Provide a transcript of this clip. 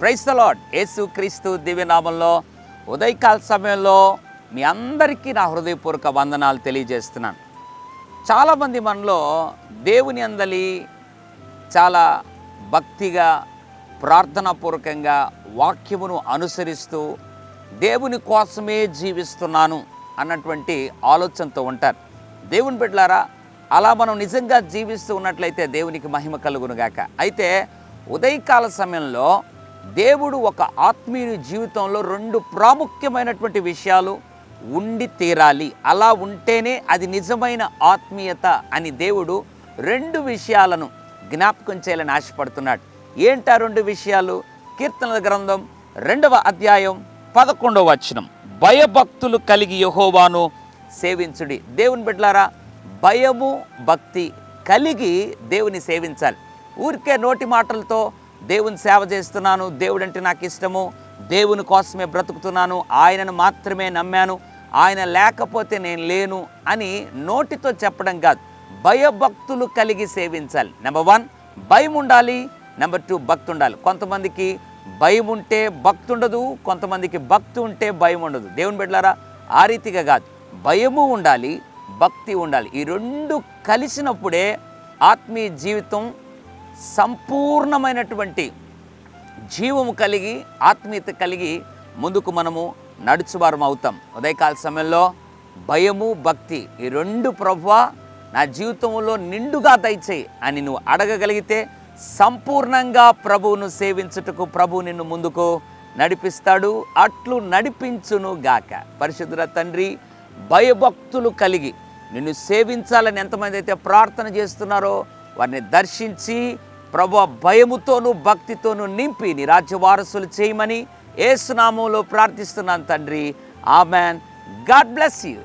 Price the lord యేసు క్రీస్తు దివ్యనామంలో ఉదయకాల సమయంలో మీ అందరికీ నా హృదయపూర్వక వందనాలు తెలియజేస్తున్నాను. చాలామంది మనలో దేవుని అందలి చాలా భక్తిగా ప్రార్థనాపూర్వకంగా వాక్యమును అనుసరిస్తూ దేవుని కోసమే జీవిస్తున్నాను అన్నటువంటి ఆలోచనతో ఉంటారు. దేవుని బిడ్డలారా అలా మనం నిజంగా జీవిస్తూ ఉన్నట్లయితే దేవునికి మహిమ కలుగునుగాక అయితే ఉదయకాల సమయంలో దేవుడు ఒక ఆత్మీయుని జీవితంలో రెండు ప్రాముఖ్యమైనటువంటి విషయాలు ఉండి తీరాలి. అలా ఉంటేనే అది నిజమైన ఆత్మీయత అని దేవుడు రెండు విషయాలను జ్ఞాపకం చేయాలని ఆశపడుతున్నాడు. ఏంటా రెండు విషయాలు? కీర్తనల గ్రంథం రెండవ అధ్యాయం పదకొండవ వచనం. భయభక్తులు కలిగి యహోవాను సేవించుడి. దేవుని బిడ్డలారా భయము భక్తి కలిగి దేవుని సేవించాలి. ఊరికే నోటి మాటలతో దేవుని సేవ చేస్తున్నాను దేవుడు అంటే నాకు ఇష్టము దేవుని కోసమే బ్రతుకుతున్నాను ఆయనను మాత్రమే నమ్మాను ఆయన లేకపోతే నేను లేను అని నోటితో చెప్పడం కాదు. భయభక్తులు కలిగి సేవించాలి. నెంబర్ వన్ భయం ఉండాలి. నెంబర్ టూ భక్తి ఉండాలి. కొంతమందికి భయం ఉంటే భక్తి ఉండదు కొంతమందికి భక్తి ఉంటే భయం ఉండదు. దేవుని బిడ్డలారా ఆ రీతిగా కాదు. భయము ఉండాలి భక్తి ఉండాలి. ఈ రెండు కలిసినప్పుడే ఆత్మీయ జీవితం సంపూర్ణమైనటువంటి జీవము కలిగి ఆత్మీయత కలిగి ముందుకు మనము నడుచువారం అవుతాం. ఉదయకాల సమయంలో భయము భక్తి ఈ రెండు ప్రభువ నా జీవితంలో నిండుగా దయచేయి అని నువ్వు అడగగలిగితే సంపూర్ణంగా ప్రభువును సేవించుటకు ప్రభు నిన్ను ముందుకు నడిపిస్తాడు. అట్లు నడిపించును గాక. పరిశుద్ధుల తండ్రి భయభక్తులు కలిగి నిన్ను సేవించాలని ఎంతమంది అయితే ప్రార్థన చేస్తున్నారో వారిని దర్శించి ప్రభు భయముతోనూ భక్తితోనూ నింపి నీ రాజ్య వారసులు చేయమని ఏసునామంలో ప్రార్థిస్తున్నాను తండ్రి. ఆమెన్. God bless you.